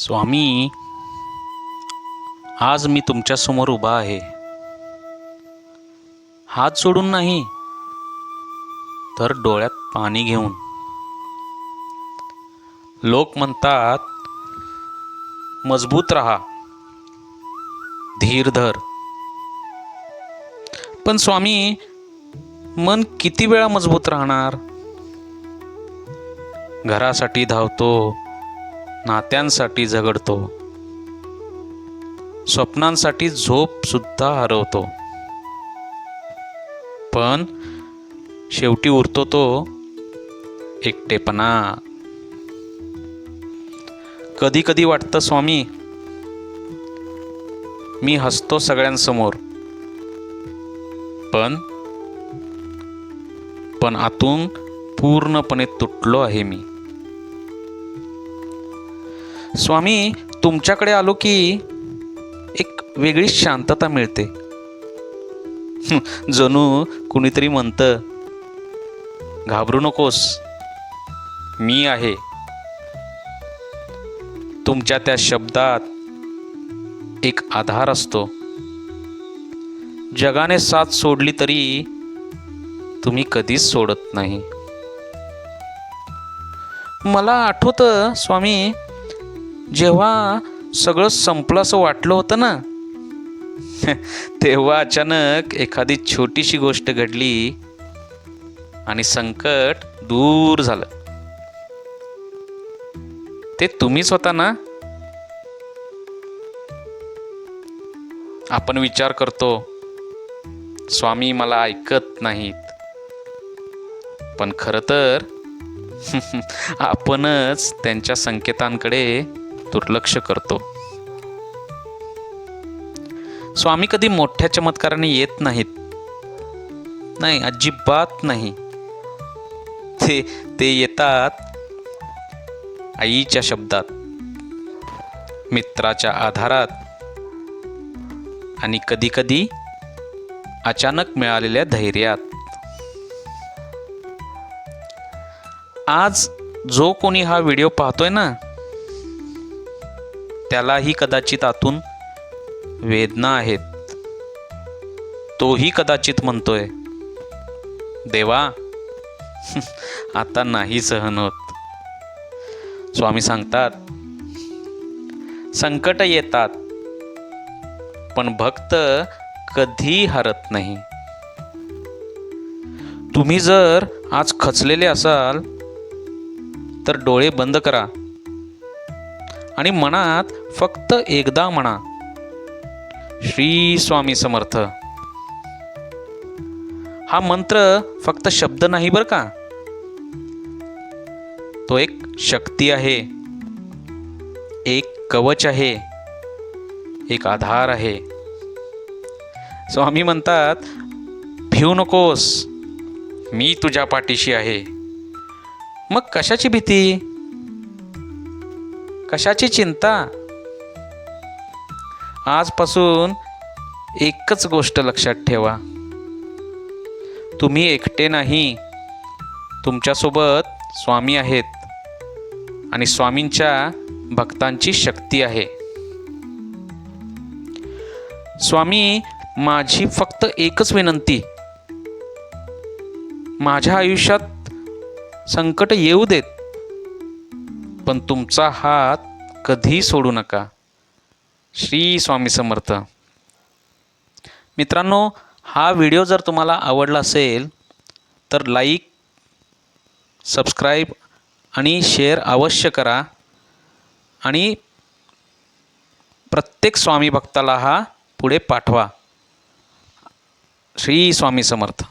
स्वामी आज मी तुमच्यासमोर उभा आहे. हात सोडून नाही तर डोळ्यात पाणी घेऊन. लोक म्हणतात मजबूत राहा धीर धर. पण स्वामी मन किती वेळा मजबूत राहणार? घरासाठी धावतो नात्यांसाठी झगडतो. स्वप्नांसाठी झोप सुद्धा हरवतो. पण शेवटी उरतो तो एकटेपणा. कधी कधी वाटतं स्वामी मी हसतो सगळ्यांसमोर. पण पण आतून पूर्णपणे तुटलो आहे मी. स्वामी तुमच्याकडे आलो की एक वेगळीच शांतता मिळते. जणू कुणीतरी म्हणतं घाबरू नकोस मी आहे. तुमच्या त्या शब्दात एक आधार असतो. जगाने साथ सोडली तरी तुम्ही कधीच सोडत नाही. मला आठवतं स्वामी जेव्हा सगळं संपलं असं वाटलं होतं ना तेव्हा अचानक एखादी छोटीशी गोष्ट घडली आणि संकट दूर झालं. ते तुम्हीच होता ना? आपण विचार करतो स्वामी मला ऐकत नाहीत. पण खरं तर आपणच त्यांच्या संकेतांकडे दुर्लक्ष करतो. स्वामी कधी मोठ्या चमत्काराने येत नाहीत. नाही अजिबात नाही. ते ते येतात आईच्या शब्दात मित्राच्या आधारात आणि कधीकधी अचानक मिळालेल्या धैर्यात. आज जो कोणी हा व्हिडिओ पाहतोय ना त्यालाही कदाचित आतून वेदना आहेत. तोही कदाचित म्हणतोय देवा आता नाही सहन होत. स्वामी सांगतात संकट येतात पण भक्त कधी हरत नाही. तुम्ही जर आज खचलेले असाल तर डोळे बंद करा. आणि मनात फक्त एकदा म्हणा. श्री स्वामी समर्थ. हा मंत्र फक्त शब्द नाही बरं का? तो एक शक्ती आहे. एक कवच आहे. एक आधार आहे. स्वामी म्हणतात भिवू नकोस. मी तुझ्या पाठीशी आहे. मग कशाची भीती? कशाची चिंता? आजपासून एकच गोष्ट लक्षात ठेवा. तुम्ही एकटे नाही. तुमच्यासोबत स्वामी आहेत आणि स्वामींच्या भक्तांची शक्ती आहे. स्वामी माझी फक्त एकच विनंती. माझ्या आयुष्यात संकट येऊ देत. पण तुमचा हात कधी सोडू नका. श्री स्वामी समर्थ. मित्रांनो हा व्हिडिओ जर तुम्हाला आवडला असेल तर लाईक सबस्क्राईब आणि शेअर अवश्य करा. आणि प्रत्येक स्वामी भक्ताला हा पुढे पाठवा. श्री स्वामी समर्थ.